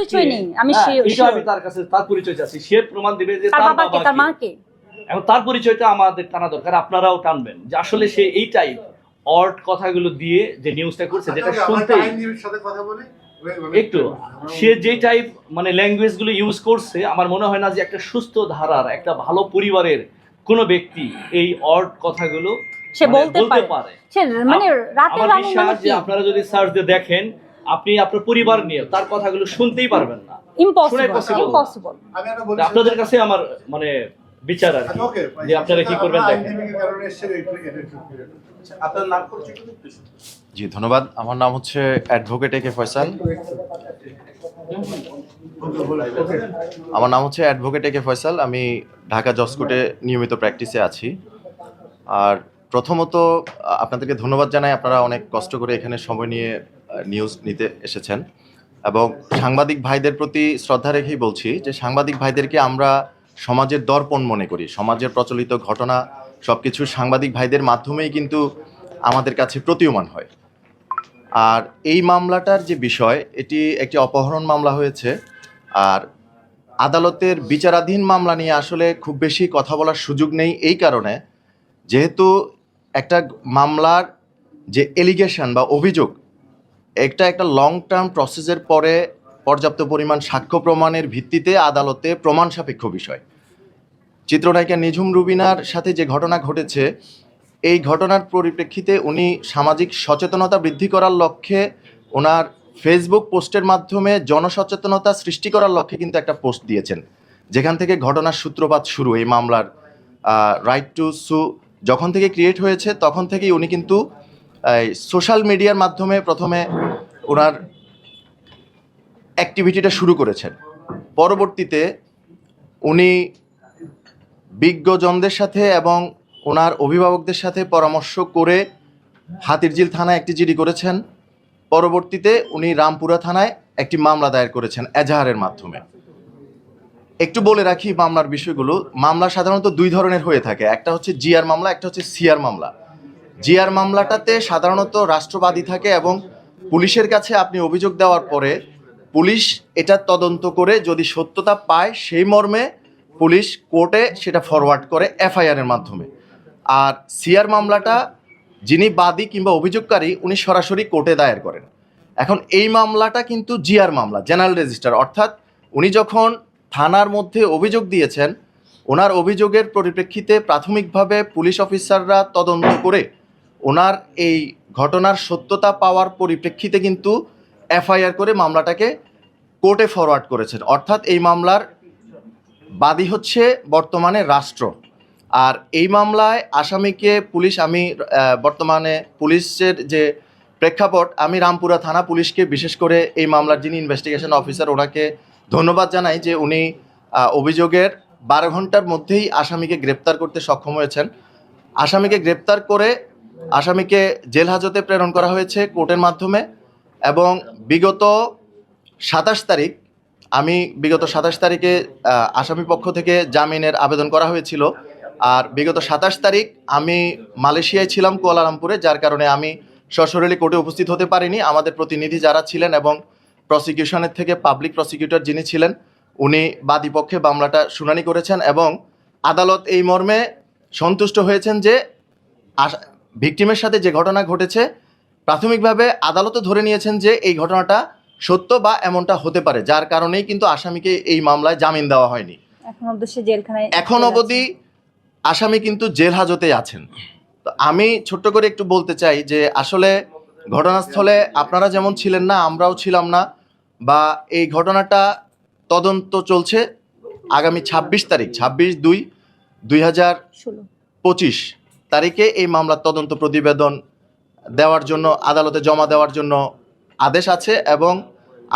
পরিচয় নেই আমি হ্যাঁ, এটা আমি তার কাছে তার পরিচয় চাচ্ছি। সে প্রমাণ দিবে যে তার বাবা কে তার। মা কে এখন তার পরিচয়টা আমাদের টানা দরকার আপনারাও টানবেন। যে আসলে সে এই টাইপ অর্ড কথাগুলো দিয়ে যে নিউজটা করছে যেটা আচ্ছা, শুনতে একটা আইনজীবীর সাথে কথা বলি? একটু। সে যে টাইপ মানে ল্যাঙ্গুয়েজগুলো ইউজ করছে আমার মনে হয় না যে একটা সুস্থ ধারার একটা ভালো পরিবারের কোনো ব্যক্তি এই অর্ড কথাগুলো সে মানে বলতে পারে। সে মানে রাতের আলো কি আপনারা যদি সার্চ দিয়ে দেখেন আপনি আপনার পরিবার নিয়ে তার কথাগুলো শুনতেই পারবেন না। ইম্পসিবল আপনাদের কাছে আমার মানে বিচার আর কি। আচ্ছা, যে আপনারা কি করবেন। আচ্ছা। জি ধন্যবাদ। আমার নাম হচ্ছে অ্যাডভোকেট এ কে ফয়সাল। আমার নাম হচ্ছে অ্যাডভোকেট এ কে ফয়সাল। আমি ঢাকা জজ কোর্টে নিয়মিত প্র্যাকটিসে আছি। আর প্রথমত আপনাদেরকে ধন্যবাদ জানাই। আপনারা অনেক কষ্ট করে এখানে সময় নিয়ে নিউজ নিতে এসেছেন। এবং সাংবাদিক ভাইদের প্রতি শ্রদ্ধা রেখেই বলছি যে সাংবাদিক ভাইদেরকে আমরা সমাজের দর্পণ মনে করি। সমাজের প্রচলিত ঘটনা সব কিছু সাংবাদিক ভাইদের মাধ্যমেই কিন্তু আমাদের কাছে প্রতীয়মান হয়। আর এই মামলাটার যে বিষয়, এটি একটি অপহরণ মামলা হয়েছে। আর আদালতের বিচারাধীন মামলা নিয়ে আসলে খুব বেশি কথা বলার সুযোগ নেই এই কারণে। যেহেতু একটা মামলার যে এলিগেশন বা অভিযোগ একটা একটা লং টার্ম প্রসেসের পরে পর্যাপ্ত পরিমাণ সাক্ষ্য প্রমাণের ভিত্তিতে আদালতে প্রমাণ সাপেক্ষ বিষয়। চিত্রনায়িকা নিঝুম রুবিনার সাথে যে ঘটনা ঘটেছে, এই ঘটনার পরিপ্রেক্ষিতে উনি সামাজিক সচেতনতা বৃদ্ধি করার লক্ষ্যে ওনার ফেসবুক পোস্টের মাধ্যমে জনসচেতনতা সৃষ্টি করার লক্ষ্যে কিন্তু একটা পোস্ট দিয়েছেন। যেখান থেকে ঘটনার সূত্রপাত শুরু, এই মামলার রাইট টু সু যখন থেকে ক্রিয়েট হয়েছে, তখন থেকেই উনি কিন্তু সোশ্যাল মিডিয়ার মাধ্যমে প্রথমে ওনার অ্যাক্টিভিটিটা শুরু করেছেন। পরবর্তীতে উনি বিজ্ঞজনদের সাথে এবং ওনার অভিভাবকদের সাথে পরামর্শ করে হাতিরঝিল থানায় একটি জিডি করেছেন। পরবর্তীতে উনি রামপুরা থানায় একটি মামলা দায়ের করেছেন এজাহারের মাধ্যমে। একটু বলে রাখি মামলার বিষয়গুলো। মামলা সাধারণত দুই ধরনের হয়ে থাকে। একটা হচ্ছে জিআর মামলা, একটা হচ্ছে সিআর মামলা। জিআর মামলাটাতে সাধারণত রাষ্ট্রবাদী থাকে এবং পুলিশের কাছে আপনি অভিযোগ দেওয়ার পরে পুলিশ এটা তদন্ত করে যদি সত্যতা পায় সেই মর্মে পুলিশ কোর্টে সেটা ফরওয়ার্ড করে এফআইআর এর মাধ্যমে। আর সিআর মামলাটা যিনি বাদী কিংবা অভিযোগকারী, উনি সরাসরি কোর্টে দায়ের করেন। এখন এই মামলাটা কিন্তু জিআর মামলা, জেনারেল রেজিস্টার। অর্থাৎ উনি যখন থানার মধ্যে অভিযোগ দিয়েছেন, ওনার অভিযোগের পরিপ্রেক্ষিতে প্রাথমিকভাবে পুলিশ অফিসাররা তদন্ত করে ওনার এই ঘটনার সত্যতা পাওয়ার পরিপ্রেক্ষিতে কিন্তু এফআইআর করে মামলাটাকে কোর্টে ফরওয়ার্ড করেছেন। অর্থাৎ এই মামলার বাদী হচ্ছে বর্তমানে রাষ্ট্র। আর এই মামলায় আসামিকে পুলিশ, আমি বর্তমানে পুলিশের যে প্রেক্ষাপট, আমি রামপুরা থানা পুলিশকে বিশেষ করে এই মামলার যিনি ইনভেস্টিগেশন অফিসার ওনাকে ধন্যবাদ জানাই যে উনি অভিযোগের বারো ঘণ্টার মধ্যেই আসামিকে গ্রেপ্তার করতে সক্ষম হয়েছেন। আসামিকে গ্রেপ্তার করে আসামিকে জেল হাজতে প্রেরণ করা হয়েছে কোর্টের মাধ্যমে এবং বিগত সাতাশ তারিখ, আমি বিগত সাতাশ তারিখে আসামি পক্ষ থেকে জামিনের আবেদন করা হয়েছিল। আর বিগত সাতাশ তারিখ আমি মালয়েশিয়ায় ছিলাম কুয়ালালামপুরে, যার কারণে আমি সশরীরে কোর্টে উপস্থিত হতে পারিনি। আমাদের প্রতিনিধি যারা ছিলেন এবং প্রসিকিউশনের থেকে পাবলিক প্রসিকিউটর যিনি ছিলেন, উনি বাদীপক্ষে মামলাটা শুনানি করেছেন এবং আদালত এই মর্মে সন্তুষ্ট হয়েছেন যে ভিকটিমের সাথে যে ঘটনা ঘটেছে প্রাথমিকভাবে আদালতও ধরে নিয়েছেন যে এই ঘটনাটা সত্য বা এমনটা হতে পারে যার কারণেই কিন্তু আসামিকে এই মামলায় জামিন দেওয়া হয়নি। এখন অবধি আসামি কিন্তু জেল হাজতে আছেন। তো আমি ছোট্ট করে একটু বলতে চাই যে আসলে ঘটনাস্থলে আপনারা যেমন ছিলেন না আমরাও ছিলাম না বা এই ঘটনাটা তদন্ত চলছে আগামী ছাব্বিশ তারিখ ছাব্বিশ দুই দুই হাজার ষোলো। পঁচিশ। তারিখে এই মামলার তদন্ত প্রতিবেদন দেওয়ার জন্য, আদালতে জমা দেওয়ার জন্য আদেশ আছে এবং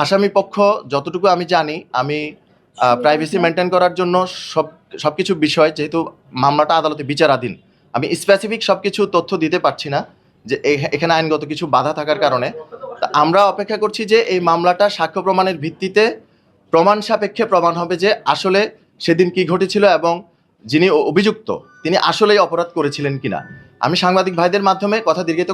আসামি পক্ষ যতটুকু আমি জানি, আমি প্রাইভেসি মেনটেন করার জন্য সব সব কিছু বিষয়, যেহেতু মামলাটা আদালতে বিচারাধীন, আমি স্পেসিফিক সব কিছু তথ্য দিতে পারছি না যে এখানে আইনগত কিছু বাধা থাকার কারণে। আমরা অপেক্ষা করছি যে এই মামলাটা সাক্ষ্য প্রমাণের ভিত্তিতে প্রমাণ সাপেক্ষে প্রমাণ হবে যে আসলে সেদিন কি ঘটেছিল এবং যিনি অভিযুক্ত তিনি আসলেই অপরাধ করেছিলেন কিনা? আমি সাংবাদিক ভাইদের মাধ্যমে কথা দীর্ঘিত